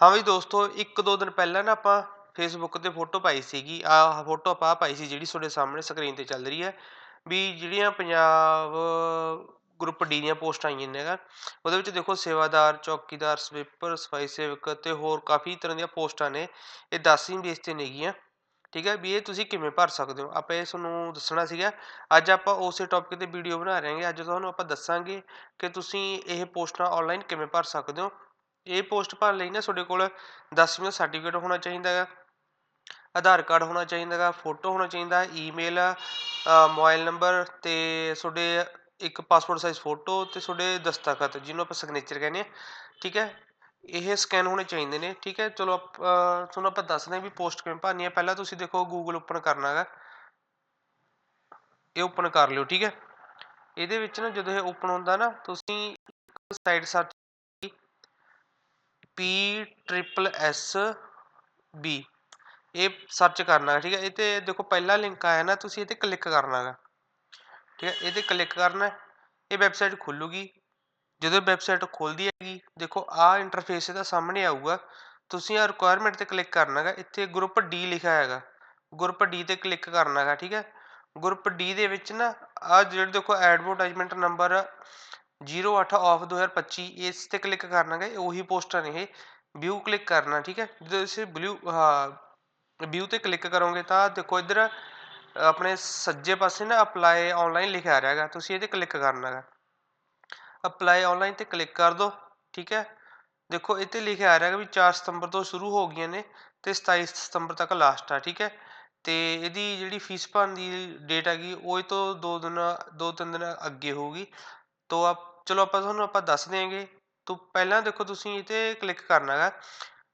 ਹਾਂ ਵੀ ਦੋਸਤੋ, ਇੱਕ ਦੋ ਦਿਨ ਪਹਿਲਾਂ ਨਾ ਆਪਾਂ ਫੇਸਬੁੱਕ ਤੇ ਫੋਟੋ ਪਾਈ ਸੀਗੀ। ਆਹ ਫੋਟੋ ਆਪਾਂ ਆਹ ਪਾਈ ਸੀ ਜਿਹੜੀ ਤੁਹਾਡੇ ਸਾਹਮਣੇ ਸਕਰੀਨ ਤੇ ਚੱਲ ਰਹੀ ਹੈ। ਵੀ ਜਿਹੜੀਆਂ ਪੰਜਾਬ ਗਰੁੱਪ ਡੀ ਦੀਆਂ ਪੋਸਟਾਂ ਆਈਆਂ ਨੇਗਾ ਉਹਦੇ ਵਿੱਚ ਦੇਖੋ ਸੇਵਾਦਾਰ, ਚੌਕੀਦਾਰ ਸਵੀਪਰ ਸਫ਼ਾਈ ਸੇਵਕ ਤੇ ਹੋਰ ਕਾਫੀ ਤਰ੍ਹਾਂ ਦੀਆਂ ਪੋਸਟਾਂ ਨੇ। ਇਹ 10ਵੀਂ ਬੇਸ ਤੇ ਨੇਗੀਆਂ। ਠੀਕ ਹੈ, ਵੀ ਇਹ ਤੁਸੀਂ ਕਿਵੇਂ ਭਰ ਸਕਦੇ ਹੋ? ਆਪਾਂ ਇਹ ਤੁਹਾਨੂੰ ਦੱਸਣਾ ਸੀਗਾ। ਅੱਜ ਆਪਾਂ ਉਸੇ ਟੌਪਿਕ ਤੇ ਵੀਡੀਓ ਬਣਾ ਰਹੇ ਹਾਂਗੇ। ਅੱਜ ਤੁਹਾਨੂੰ ਆਪਾਂ ਦੱਸਾਂਗੇ ਕਿ ਤੁਸੀਂ ਇਹ ਪੋਸਟਾਂ ਆਨਲਾਈਨ ਕਿਵੇਂ ਭਰ ਸਕਦੇ ਹੋ। ਇਹ ਪੋਸਟ ਭਰਨ ਲਈ ਨਾ ਤੁਹਾਡੇ ਕੋਲ 10ਵੀਂ ਦਾ ਸਰਟੀਫਿਕੇਟ ਹੋਣਾ ਚਾਹੀਦਾ ਹੈਗਾ ਆਧਾਰ ਕਾਰਡ ਹੋਣਾ ਚਾਹੀਦਾ ਹੈਗਾ ਫੋਟੋ ਹੋਣਾ ਚਾਹੀਦਾ ਈਮੇਲ ਮੋਬਾਈਲ ਨੰਬਰ ਅਤੇ ਤੁਹਾਡੇ ਇੱਕ ਪਾਸਪੋਰਟ ਸਾਈਜ਼ ਫੋਟੋ ਅਤੇ ਤੁਹਾਡੇ ਦਸਤਖਤ ਜਿਹਨੂੰ ਆਪਾਂ ਸਿਗਨੇਚਰ ਕਹਿੰਦੇ ਆ ਠੀਕ ਹੈ? ਇਹ ਸਕੈਨ ਹੋਣੇ ਚਾਹੀਦੇ ਨੇ, ਠੀਕ ਹੈ? ਚਲੋ ਆਪਾਂ ਤੁਹਾਨੂੰ ਆਪਾਂ ਦੱਸਦੇ ਹਾਂ ਵੀ ਪੋਸਟ ਕਿਵੇਂ ਭਰਨੀ ਹੈ। ਪਹਿਲਾਂ ਤੁਸੀਂ ਦੇਖੋ ਗੂਗਲ ਓਪਨ ਕਰਨਾ ਹੈਗਾ। ਇਹ ਓਪਨ ਕਰ ਲਿਓ, ਠੀਕ ਹੈ? ਇਹਦੇ ਵਿੱਚ ਨਾ ਜਦੋਂ ਇਹ ਓਪਨ ਹੁੰਦਾ ਨਾ, ਤੁਸੀਂ side search P triple S B ਇਹ ਸਰਚ ਕਰਨਾ ਹੈ, ਠੀਕ ਹੈ? ਇਹ ਤੇ ਦੇਖੋ ਪਹਿਲਾ ਲਿੰਕ ਆਇਆ ਨਾ, ਤੁਸੀਂ ਇਹ ਤੇ ਕਲਿੱਕ ਕਰਨਾ ਹੈਗਾ। ਠੀਕ ਹੈ? ਇਹ ਤੇ ਕਲਿੱਕ ਕਰਨਾ ਇਹ ਵੈਬਸਾਈਟ ਖੁੱਲੂਗੀ। ਜਦੋਂ ਵੈਬਸਾਈਟ ਖੁੱਲਦੀ ਹੈਗੀ, ਦੇਖੋ ਆਹ ਇੰਟਰਫੇਸ ਇਹਦਾ ਸਾਹਮਣੇ ਆਊਗਾ। ਤੁਸੀਂ ਆ ਰਿਕੁਆਇਰਮੈਂਟ ਤੇ ਕਲਿੱਕ ਕਰਨਾ ਹੈਗਾ, ਇੱਥੇ ਗਰੁੱਪ ਡੀ ਲਿਖਿਆ ਹੈਗਾ। ਗਰੁੱਪ ਡੀ ਤੇ ਕਲਿੱਕ ਕਰਨਾ ਹੈਗਾ, ਠੀਕ ਹੈ? ਗਰੁੱਪ ਡੀ ਦੇ ਵਿੱਚ ਨਾ ਆ ਜਿਹੜੇ ਦੇਖੋ ਐਡਵਰਟਾਈਜ਼ਮੈਂਟ ਨੰਬਰ 08 ਆਫ 2025 ਇਸ ਤੇ ਕਲਿੱਕ ਕਰਨਾ ਹੈਗਾ ਇਹ ਉਹੀ ਪੋਸਟਾਂ ਨੇ ਇਹ ਵਿਊ ਕਲਿੱਕ ਕਰਨਾ, ਠੀਕ ਹੈ? ਜਦੋਂ ਤੁਸੀਂ ਬਲੂ ਹਾਂ ਵਿਊ ਤੇ ਕਲਿੱਕ ਕਰੋਗੇ ਤਾਂ ਦੇਖੋ ਇੱਧਰ ਆਪਣੇ ਸੱਜੇ ਪਾਸੇ ਨਾ ਅਪਲਾਈ ਆਨਲਾਈਨ ਲਿਖਿਆ ਆ ਰਿਹਾ ਹੈਗਾ ਤੁਸੀਂ ਇਹਦੇ ਕਲਿੱਕ ਕਰਨਾ ਹੈਗਾ ਅਪਲਾਈ ਆਨਲਾਈਨ ਤੇ ਕਲਿੱਕ ਕਰ ਦਿਓ ਠੀਕ ਹੈ? ਦੇਖੋ ਇੱਥੇ ਲਿਖਿਆ ਆ ਰਿਹਾ ਹੈ ਵੀ 4 ਸਤੰਬਰ ਤੋਂ ਸ਼ੁਰੂ ਹੋ ਗਈਆਂ ਨੇ ਤੇ 27 ਸਤੰਬਰ ਤੱਕ ਲਾਸਟ ਆ, ਠੀਕ ਹੈ? ਤੇ ਇਹਦੀ ਜਿਹੜੀ ਫੀਸ ਭਰਨ ਦੀ ਡੇਟ ਹੈਗੀ, ਉਹ ਇਹ ਤੋਂ ਦੋ ਦਿਨ, ਦੋ ਤਿੰਨ ਦਿਨ ਅੱਗੇ ਹੋਊਗੀ। ਤੋ ਆਪ ਚਲੋ ਆਪਾਂ ਤੁਹਾਨੂੰ ਆਪਾਂ ਦੱਸ ਦਿਆਂਗੇ। ਤੋਂ ਪਹਿਲਾਂ ਦੇਖੋ ਤੁਸੀਂ ਇਹ ਤੇ ਕਲਿੱਕ ਕਰਨਾ ਹੈਗਾ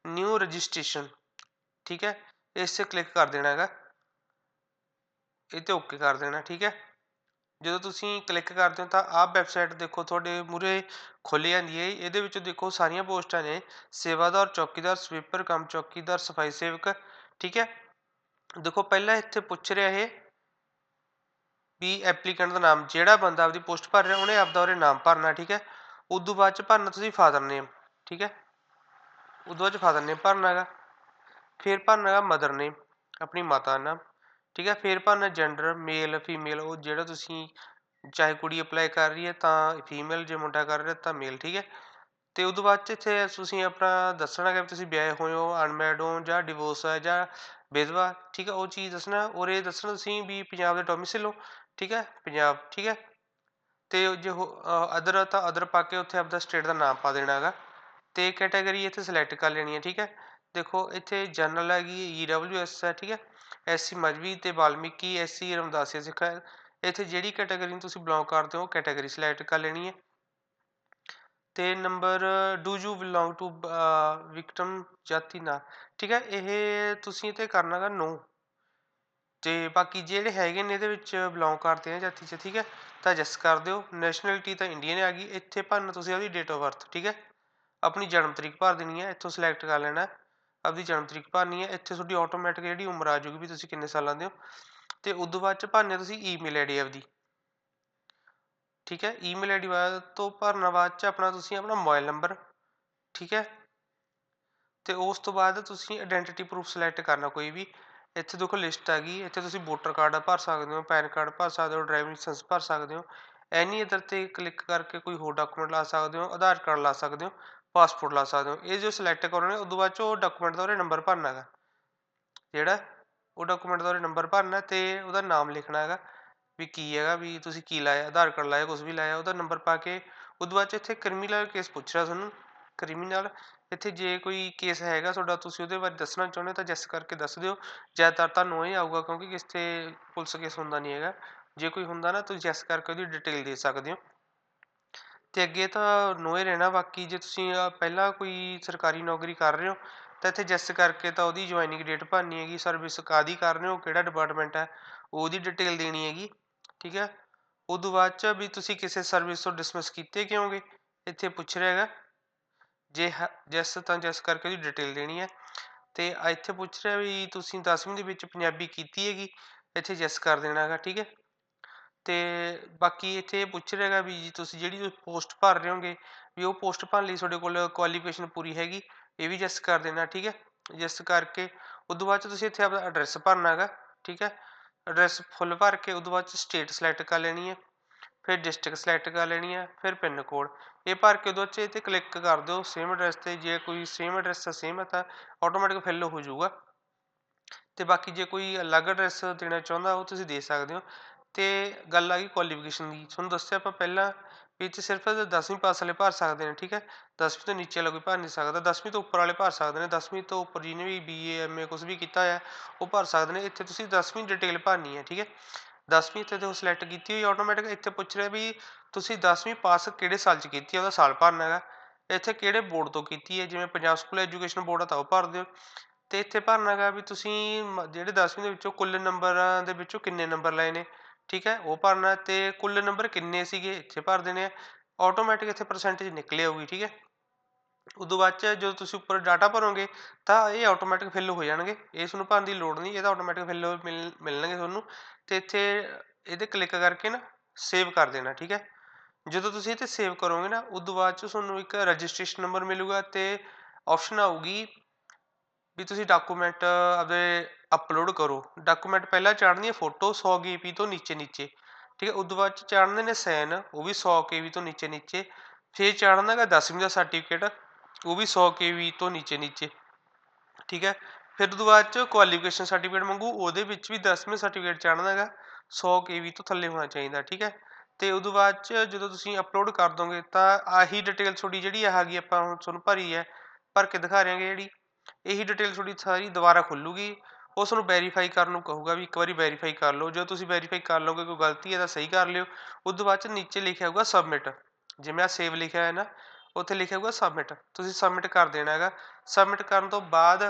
ਨਿਊ ਰਜਿਸਟ੍ਰੇਸ਼ਨ ਠੀਕ ਹੈ? ਇਸ ਤੇ ਕਲਿੱਕ ਕਰ ਦੇਣਾ ਹੈਗਾ ਇਹ ਤੇ ਓਕੇ ਕਰ ਦੇਣਾ, ਠੀਕ ਹੈ? ਜਦੋਂ ਤੁਸੀਂ ਕਲਿੱਕ ਕਰਦੇ ਹੋ ਤਾਂ ਆਹ ਵੈਬਸਾਈਟ ਦੇਖੋ ਤੁਹਾਡੇ ਮੂਰੇ ਖੁੱਲ ਜਾਂਦੀ ਹੈ। ਇਹਦੇ ਵਿੱਚ ਦੇਖੋ ਸਾਰੀਆਂ ਪੋਸਟਾਂ ਨੇ। ਸੇਵਾਦਾਰ, ਚੌਕੀਦਾਰ ਸਵੀਪਰ ਕੰਮ ਚੌਕੀਦਾਰ, ਸਫ਼ਾਈ ਸੇਵਕ, ਠੀਕ ਹੈ? ਦੇਖੋ ਪਹਿਲਾਂ ਇੱਥੇ ਪੁੱਛ ਰਿਹਾ ਇਹ ਵੀ ਐਪਲੀਕੈਂਟ ਦਾ ਨਾਮ, ਜਿਹੜਾ ਬੰਦਾ ਆਪਦੀ ਪੋਸਟ ਭਰ ਰਿਹਾ, ਉਹਨੇ ਆਪਦਾ ਉਹਦੇ ਨਾਮ ਭਰਨਾ, ਠੀਕ ਹੈ? ਉਦੋਂ ਬਾਅਦ ਚ ਭਰਨਾ ਤੁਸੀਂ ਫਾਦਰ ਨੇਮ, ਠੀਕ ਹੈ? ਉਦੋਂ ਬਾਅਦ ਚ ਫਾਦਰ ਨੇਮ ਭਰਨਾ ਹੈਗਾ। ਫਿਰ ਭਰਨਾ ਹੈਗਾ ਮਦਰ ਨੇਮ, ਆਪਣੀ ਮਾਤਾ ਦਾ ਨਾਮ, ਠੀਕ ਹੈ? ਫਿਰ ਭਰਨਾ ਜੈਂਡਰ ਮੇਲ ਫੀਮੇਲ ਉਹ ਜਿਹੜਾ ਤੁਸੀਂ ਚਾਹੇ ਕੁੜੀ ਅਪਲਾਈ ਕਰ ਰਹੀ ਹੈ, ਤਾਂ ਫੀਮੇਲ ਜੇ ਮੁੰਡਾ ਕਰ ਰਿਹਾ, ਤਾਂ ਮੇਲ ਠੀਕ ਹੈ? ਤੇ ਉਦੋਂ ਬਾਅਦ ਚ ਇੱਥੇ ਤੁਸੀਂ ਆਪਣਾ ਦੱਸਣਾ ਕਿ ਤੁਸੀਂ ਵਿਆਹੇ ਹੋਏ ਹੋ ਅਨਮੈਰਿਡ ਹੋ, ਜਾਂ ਡਿਵੋਰਸ ਹੈ ਜਾਂ ਵਿਧਵਾ, ਠੀਕ ਹੈ? ਉਹ ਚੀਜ਼ ਦੱਸਣਾ, ਔਰ ਇਹ ਦੱਸਣਾ ਤੁਸੀਂ ਵੀ ਪੰਜਾਬ ਦੇ ਡੋਮਿਸਾਈਲ ਹੋ ਠੀਕ ਹੈ, ਪੰਜਾਬ, ਠੀਕ ਹੈ। ਤੇ ਜੇ ਅਦਰ ਤਾਂ ਅਦਰ ਪਾ ਕੇ ਉੱਥੇ ਆਪਦਾ ਸਟੇਟ ਦਾ ਨਾਮ ਪਾ ਦੇਣਾ ਹੈਗਾ। ਤੇ ਕੈਟਾਗਰੀ ਇੱਥੇ ਸਿਲੈਕਟ ਕਰ ਲੈਣੀ ਹੈ, ਠੀਕ ਹੈ। ਦੇਖੋ, ਇੱਥੇ ਜਨਰਲ ਹੈਗੀ ਈ ਡਬਲਯੂ ਐਸ ਹੈ, ਠੀਕ ਹੈ। ਐਸਸੀ ਮਜਬੀ ਤੇ ਵਾਲਮੀਕੀ ਐਸਸੀ ਰਮਦਾਸੀਆ ਸਿੱਖ ਹੈ। ਇੱਥੇ ਜਿਹੜੀ ਕੈਟਾਗਰੀ ਨੂੰ ਤੁਸੀਂ ਬਿਲੋਂਗ ਕਰਦੇ ਹੋ ਕੈਟਾਗਰੀ ਸਿਲੈਕਟ ਕਰ ਲੈਣੀ ਹੈ। ਤੇ number do you belong to victim ਜਾਤੀ ਨਾ। ਠੀਕ ਹੈ, ਇਹ ਤੁਸੀਂ ਤੇ ਕਰਨਾਗਾ ਨੋ ਤੇ ਬਾਕੀ ਜਿਹੜੇ ਹੈਗੇ ਨੇ ਇਹਦੇ ਵਿੱਚ ਬਿਲੋਂਗ ਕਰਦੇ ਆ ਜਾਤੀ 'ਚ, ਠੀਕ ਹੈ? ਤਾਂ ਜਸ ਕਰ ਦਿਓ। ਨੈਸ਼ਨੈਲਿਟੀ ਤਾਂ ਇੰਡੀਅਨ ਆ ਗਈ। ਇੱਥੇ ਭਰਨਾ ਤੁਸੀਂ ਉਹਦੀ ਡੇਟ ਆਫ ਬਰਥ ਠੀਕ ਹੈ? ਆਪਣੀ ਜਨਮ ਤਰੀਕ ਭਰ ਦੇਣੀ ਹੈ। ਇੱਥੋਂ ਸਿਲੈਕਟ ਕਰ ਲੈਣਾ। ਆਪਦੀ ਜਨਮ ਤਰੀਕ ਭਰਨੀ ਹੈ। ਇੱਥੇ ਤੁਹਾਡੀ ਆਟੋਮੈਟਿਕ ਜਿਹੜੀ ਉਮਰ ਆ ਜਾਊਗੀ ਵੀ ਤੁਸੀਂ ਕਿੰਨੇ ਸਾਲਾਂ ਦੇ ਹੋ। ਤੇ ਤੋਂ ਬਾਅਦ ਚ ਭਰਨੀ ਤੁਸੀਂ ਈਮੇਲ ਆਈਡੀ ਆਪਦੀ। ਠੀਕ ਹੈ? ਈਮੇਲ ਆਈਡੀ ਬਾਅਦ ਤੋਂ ਭਰਨਾ ਬਾਅਦ ਚ ਆਪਣਾ ਤੁਸੀਂ ਆਪਣਾ ਮੋਬਾਈਲ ਨੰਬਰ ਠੀਕ ਹੈ? ਤੇ ਉਸ ਤੋਂ ਬਾਅਦ ਤੁਸੀਂ ਆਇਡੈਂਟੀਟੀ ਪ੍ਰੂਫ ਸਿਲੈਕਟ ਕਰਨਾ ਕੋਈ ਵੀ। ਇੱਥੇ ਦੇਖੋ ਲਿਸਟ ਆ ਗਈ ਇੱਥੇ ਤੁਸੀਂ ਵੋਟਰ ਕਾਰਡ ਭਰ ਸਕਦੇ ਹੋ, ਪੈਨ ਕਾਰਡ ਭਰ ਸਕਦੇ ਹੋ, ਡਰਾਈਵਿੰਗ ਲਾਇਸੈਂਸ ਭਰ ਸਕਦੇ ਹੋ, ਐਨੀ ਇਧਰ ਤੇ ਕਲਿੱਕ ਕਰਕੇ ਕੋਈ ਹੋਰ ਡਾਕੂਮੈਂਟ ਲਾ ਸਕਦੇ ਹੋ, ਆਧਾਰ ਕਾਰਡ ਲਾ ਸਕਦੇ ਹੋ, ਪਾਸਪੋਰਟ ਲਾ ਸਕਦੇ ਹੋ, ਇਹ ਜੋ ਸਿਲੈਕਟ ਕਰੋਗੇ ਉਦੋਂ ਬਾਅਦ ਚ ਉਹ ਡਾਕੂਮੈਂਟ ਦਾ ਉਹਦੇ ਨੰਬਰ ਭਰਨਾ ਹੈਗਾ। ਜਿਹੜਾ ਉਹ ਡਾਕੂਮੈਂਟ ਦਾ ਉਹਦੇ ਨੰਬਰ ਭਰਨਾ ਅਤੇ ਉਹਦਾ ਨਾਮ ਲਿਖਣਾ ਹੈਗਾ, ਵੀ ਕੀ ਹੈਗਾ, ਵੀ ਤੁਸੀਂ ਕੀ ਲਾਇਆ, ਆਧਾਰ ਕਾਰਡ ਲਾਇਆ ਕੁਝ ਵੀ ਲਾਇਆ, ਉਹਦਾ ਨੰਬਰ ਪਾ ਕੇ, ਉਦੋਂ ਬਾਅਦ ਚ ਇੱਥੇ ਕ੍ਰਿਮੀਨਲ ਕੇਸ ਪੁੱਛ ਰਿਹਾ ਤੁਹਾਨੂੰ ਕ੍ਰਿਮੀਨਲ ਇੱਥੇ ਜੇ ਕੋਈ ਕੇਸ ਹੈਗਾ ਤੁਹਾਡਾ, ਤੁਸੀਂ ਉਹਦੇ ਬਾਰੇ ਦੱਸਣਾ ਚਾਹੁੰਦੇ ਹੋ ਤਾਂ ਜੈਸ ਕਰਕੇ ਦੱਸ ਦਿਓ। ਜ਼ਿਆਦਾਤਰ ਤੁਹਾਨੂੰ ਇਹ ਆਊਗਾ ਕਿਉਂਕਿ ਕਿਸ ਤੇ ਪੁਲਿਸ ਕੇਸ ਹੁੰਦਾ ਨਹੀਂ ਹੈਗਾ। ਜੇ ਕੋਈ ਹੁੰਦਾ ਨਾ, ਤੁਸੀਂ ਜੈਸ ਕਰਕੇ ਉਹਦੀ ਡਿਟੇਲ ਦੇ ਸਕਦੇ ਹੋ। ਅਤੇ ਅੱਗੇ ਤਾਂ ਨੋ ਹੀ ਰਹਿਣਾ, ਬਾਕੀ ਜੇ ਤੁਸੀਂ ਪਹਿਲਾਂ ਕੋਈ ਸਰਕਾਰੀ ਨੌਕਰੀ ਕਰ ਰਹੇ ਹੋ, ਤਾਂ ਇੱਥੇ ਜੈਸ ਕਰਕੇ ਤਾਂ ਉਹਦੀ ਜੁਆਇਨਿੰਗ ਡੇਟ ਭਰਨੀ ਹੈਗੀ ਸਰਵਿਸ ਕਾਦੀ ਕਰ ਰਹੇ ਹੋ, ਕਿਹੜਾ ਡਿਪਾਰਟਮੈਂਟ ਹੈ, ਉਹਦੀ ਡਿਟੇਲ ਦੇਣੀ ਹੈਗੀ, ਠੀਕ ਹੈ। ਉਦੋਂ ਬਾਅਦ ਚ ਵੀ ਤੁਸੀਂ ਕਿਸੇ ਸਰਵਿਸ ਤੋਂ ਡਿਸਮਿਸ ਕੀਤੇ ਕਿਉਂਗੇ? ਇੱਥੇ ਪੁੱਛ ਰਿਹਾ ਹੈਗਾ। ਜੇ ਹ, ਜੈਸ ਤਾਂ ਜੈਸ ਕਰਕੇ ਉਹਦੀ ਡਿਟੇਲ ਦੇਣੀ ਹੈ। ਤੇ ਇੱਥੇ ਪੁੱਛ ਰਿਹਾ ਵੀ ਤੁਸੀਂ 10ਵੀਂ ਦੇ ਵਿੱਚ ਪੰਜਾਬੀ ਕੀਤੀ ਹੈਗੀ, ਇੱਥੇ ਜੈਸ ਕਰ ਦੇਣਾ ਹੈਗਾ, ਠੀਕ ਹੈ। ਤੇ ਬਾਕੀ ਇੱਥੇ ਇਹ ਪੁੱਛ ਰਿਹਾਗਾ ਵੀ ਜੀ ਤੁਸੀਂ ਜਿਹੜੀ ਪੋਸਟ ਭਰ ਰਹੇ ਹੋਗੇ, ਵੀ ਉਹ ਪੋਸਟ ਭਰਨ ਲਈ ਤੁਹਾਡੇ ਕੋਲ ਕੁਆਲੀਫਿਕੇਸ਼ਨ ਪੂਰੀ ਹੈਗੀ, ਇਹ ਵੀ ਯੈਸ ਕਰ ਦੇਣਾ, ਠੀਕ ਹੈ। ਯੈਸ ਕਰਕੇ ਉਦੋਂ ਬਾਅਦ 'ਚ ਤੁਸੀਂ ਇੱਥੇ ਆਪਣਾ ਐਡਰੈਸ ਭਰਨਾ ਹੈਗਾ, ਠੀਕ ਹੈ। ਐਡਰੈਸ ਫੁੱਲ ਭਰ ਕੇ ਉਦੋਂ ਬਾਅਦ 'ਚ ਸਟੇਟ ਸਿਲੈਕਟ ਕਰ ਲੈਣੀ ਹੈ। ਫਿਰ ਡਿਸਟ੍ਰਿਕਟ ਸਿਲੈਕਟ ਕਰ ਲੈਣੀ ਹੈ ਫਿਰ ਪਿੰਨ ਕੋਡ ਇਹ ਭਰ ਕੇ ਉਦੋਂ 'ਚ ਇਹ 'ਤੇ ਕਲਿੱਕ ਕਰ ਦਿਓ ਸੇਮ ਐਡਰੈਸ 'ਤੇ, ਜੇ ਕੋਈ ਸੇਮ ਐਡਰੈਸ ਸੇਮ ਹੈ ਤਾਂ ਆਟੋਮੈਟਿਕ ਫਿਲ ਹੋ ਜਾਊਗਾ। ਤੇ ਬਾਕੀ ਜੇ ਕੋਈ ਅਲੱਗ ਐਡਰੈਸ ਦੇਣਾ ਚਾਹੁੰਦਾ, ਉਹ ਤੁਸੀਂ ਦੇ ਸਕਦੇ ਹੋ। ਤੇ ਗੱਲ ਆ ਗਈ ਕੁਆਲੀਫਿਕੇਸ਼ਨ ਦੀ। ਤੁਹਾਨੂੰ ਦੱਸਿਆ ਆਪਾਂ ਪਹਿਲਾਂ ਵਿੱਚ ਸਿਰਫ 10ਵੀਂ ਪਾਸ ਵਾਲੇ ਭਰ ਸਕਦੇ ਨੇ, ਠੀਕ ਹੈ? 10ਵੀਂ ਤੋਂ ਨੀਚੇ ਵਾਲਾ ਕੋਈ ਭਰ ਨਹੀਂ ਸਕਦਾ। 10ਵੀਂ ਤੋਂ ਉੱਪਰ ਵਾਲੇ ਭਰ ਸਕਦੇ ਨੇ। 10ਵੀਂ ਤੋਂ ਉੱਪਰ ਜਿਹਨੇ ਵੀ ਬੀਏ ਐਮਏ ਕੁਝ ਵੀ ਕੀਤਾ ਹੋਇਆ, ਉਹ ਭਰ ਸਕਦੇ ਨੇ। ਇੱਥੇ ਤੁਸੀਂ 10ਵੀਂ ਡਿਟੇਲ ਭਰਨੀ ਹੈ, ਠੀਕ ਹੈ? 10ਵੀਂ ਇੱਥੇ ਤੋਂ ਸਿਲੈਕਟ ਕੀਤੀ ਹੋਈ ਆਟੋਮੈਟਿਕ ਇੱਥੇ ਪੁੱਛ ਰਿਹਾ ਵੀ ਤੁਸੀਂ 10ਵੀਂ ਪਾਸ ਕਿਹੜੇ ਸਾਲ 'ਚ ਕੀਤੀ ਹੈ ਉਹਦਾ ਸਾਲ ਭਰਨਾ ਹੈਗਾ। ਇੱਥੇ ਕਿਹੜੇ ਬੋਰਡ ਤੋਂ ਕੀਤੀ ਹੈ? ਜਿਵੇਂ ਪੰਜਾਬ ਸਕੂਲ ਐਜੂਕੇਸ਼ਨ ਬੋਰਡ ਆ, ਤਾਂ ਉਹ ਭਰ ਦਿਓ। ਤੇ ਇੱਥੇ ਭਰਨਾ ਹੈਗਾ ਵੀ ਤੁਸੀਂ ਮ- ਜਿਹੜੇ 10ਵੀਂ ਦੇ ਵਿੱਚੋਂ ਕੁੱਲ ਨੰਬਰਾਂ ਦੇ ਵਿੱਚੋਂ ਕਿੰਨੇ ਨੰਬਰ ਲਏ ਨੇ? ਠੀਕ ਹੈ, ਉਹ ਭਰਨਾ। ਤੇ ਕੁੱਲ ਨੰਬਰ ਕਿੰਨੇ ਸੀਗੇ? ਇੱਥੇ ਭਰ ਦੇਣੇ ਆ। ਆਟੋਮੈਟਿਕ ਇੱਥੇ ਪਰਸੈਂਟੇਜ ਨਿਕਲੇ ਆਊਗੀ, ਠੀਕ ਹੈ। ਉਦੋਂ ਬਾਅਦ ਚ ਜਦੋਂ ਤੁਸੀਂ ਉੱਪਰ ਡਾਟਾ ਭਰੋਗੇ, ਤਾਂ ਇਹ ਆਟੋਮੈਟਿਕ ਫਿਲ ਹੋ ਜਾਣਗੇ। ਇਸ ਨੂੰ ਭਰਨ ਦੀ ਲੋੜ ਨਹੀਂ। ਇਹਦਾ ਆਟੋਮੈਟਿਕ ਫਿਲ ਮਿਲ, ਮਿਲਣਗੇ ਤੁਹਾਨੂੰ। ਤੇ ਇੱਥੇ ਇਹਦੇ ਕਲਿੱਕ ਕਰਕੇ ਨਾ ਸੇਵ ਕਰ ਦੇਣਾ, ਠੀਕ ਹੈ? ਜਦੋਂ ਤੁਸੀਂ ਇਹ 'ਤੇ ਸੇਵ ਕਰੋਗੇ ਨਾ ਉਦੋਂ ਬਾਅਦ ਚ ਤੁਹਾਨੂੰ ਇੱਕ ਰਜਿਸਟ੍ਰੇਸ਼ਨ ਨੰਬਰ ਮਿਲੂਗਾ ਤੇ ਆਪਸ਼ਨ ਆਊਗੀ ਵੀ ਤੁਸੀਂ ਡਾਕੂਮੈਂਟ ਆਪਦੇ ਅਪਲੋਡ ਕਰੋ। ਡਾਕੂਮੈਂਟ ਪਹਿਲਾਂ ਚਾੜਨੀ ਹੈ ਫੋਟੋ 100 ਕੇਬੀ ਤੋਂ ਨੀਚੇ ਨੀਚੇ ਠੀਕ ਹੈ? ਉਦੋਂ ਬਾਅਦ ਚ ਚਾੜਨੇ ਨੇ ਸੈਨ ਉਹ ਵੀ 100 ਕੇਬੀ ਤੋਂ ਨੀਚੇ ਨੀਚੇ ਫਿਰ ਚਾੜਨਾ ਹੈਗਾ 10ਵੀਂ ਦਾ ਸਰਟੀਫਿਕੇਟ ਉਹ ਵੀ 100 ਕੇਬੀ ਤੋਂ ਨੀਚੇ ਨੀਚੇ ਠੀਕ ਹੈ? ਫਿਰ ਤੋਂ ਬਾਅਦ ਚ ਕੁਆਲੀਫਿਕੇਸ਼ਨ ਸਰਟੀਫਿਕੇਟ ਮੰਗੂ, ਉਹਦੇ ਵਿੱਚ ਵੀ 10ਵੀਂ ਸਰਟੀਫਿਕੇਟ ਚਾੜਨਾ ਹੈਗਾ 100 ਕੇਬੀ ਤੋਂ ਥੱਲੇ ਹੋਣਾ ਚਾਹੀਦਾ, ਠੀਕ ਹੈ। ਤੇ ਉਦੋਂ ਬਾਅਦ ਚ ਜਦੋਂ ਤੁਸੀਂ ਅਪਲੋਡ ਕਰ ਦੋਗੇ, ਤਾਂ ਆਹੀ ਡਿਟੇਲ ਤੁਹਾਡੀ ਜਿਹੜੀ ਆ ਗਈ ਆਪਾਂ ਹੁਣ ਤੁਹਾਨੂੰ ਭਰੀ ਹੈ, ਭਰ ਕੇ ਦਿਖਾ ਰਹੇ ਜਿਹੜੀ। ਇਹੀ ਡਿਟੇਲ ਤੁਹਾਡੀ ਸਾਰੀ ਦੁਬਾਰਾ ਖੁੱਲੂਗੀ ਉਸ ਨੂੰ ਵੈਰੀਫਾਈ ਕਰਨ ਨੂੰ ਕਹੂਗਾ ਵੀ ਇੱਕ ਵਾਰੀ ਵੈਰੀਫਾਈ ਕਰ ਲਓ। ਜਦੋਂ ਤੁਸੀਂ ਵੈਰੀਫਾਈ ਕਰ ਲਓਗੇ ਕੋਈ ਗਲਤੀ ਹੈ ਤਾਂ ਸਹੀ ਕਰ ਲਿਓ। ਉਦੋਂ ਬਾਅਦ ਚ ਨੀਚੇ ਲਿਖਿਆ ਹੋਊਗਾ ਸਬਮਿਟ ਜਿਵੇਂ ਆ ਸੇਵ ਲਿਖਿਆ ਹੈ ਨਾ ਉੱਥੇ ਲਿਖਿਆ ਹੋਊਗਾ ਸਬਮਿਟ ਤੁਸੀਂ ਸਬਮਿਟ ਕਰ ਦੇਣਾ ਹੈਗਾ। ਸਬਮਿਟ ਕਰਨ ਤੋਂ ਬਾਅਦ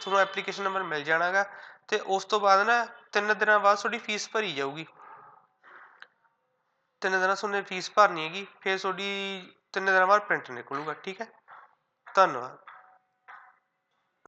ਤੁਹਾਨੂੰ ਐਪਲੀਕੇਸ਼ਨ ਨੰਬਰ ਮਿਲ ਜਾਣਾ ਹੈਗਾ ਤੇ ਉਸ ਤੋਂ ਬਾਅਦ ਨਾ ਤਿੰਨ ਦਿਨਾਂ ਬਾਅਦ ਤੁਹਾਡੀ ਫੀਸ ਭਰੀ ਜਾਊਗੀ। ਤਿੰਨ ਦਿਨਾਂ ਤੁਹਾਨੂੰ ਫੀਸ ਭਰਨੀ ਹੈਗੀ, ਫਿਰ ਤੁਹਾਡੀ ਤਿੰਨ ਦਿਨਾਂ ਬਾਅਦ ਪ੍ਰਿੰਟ ਨਿਕਲੂਗਾ, ਠੀਕ ਹੈ। ਧੰਨਵਾਦ।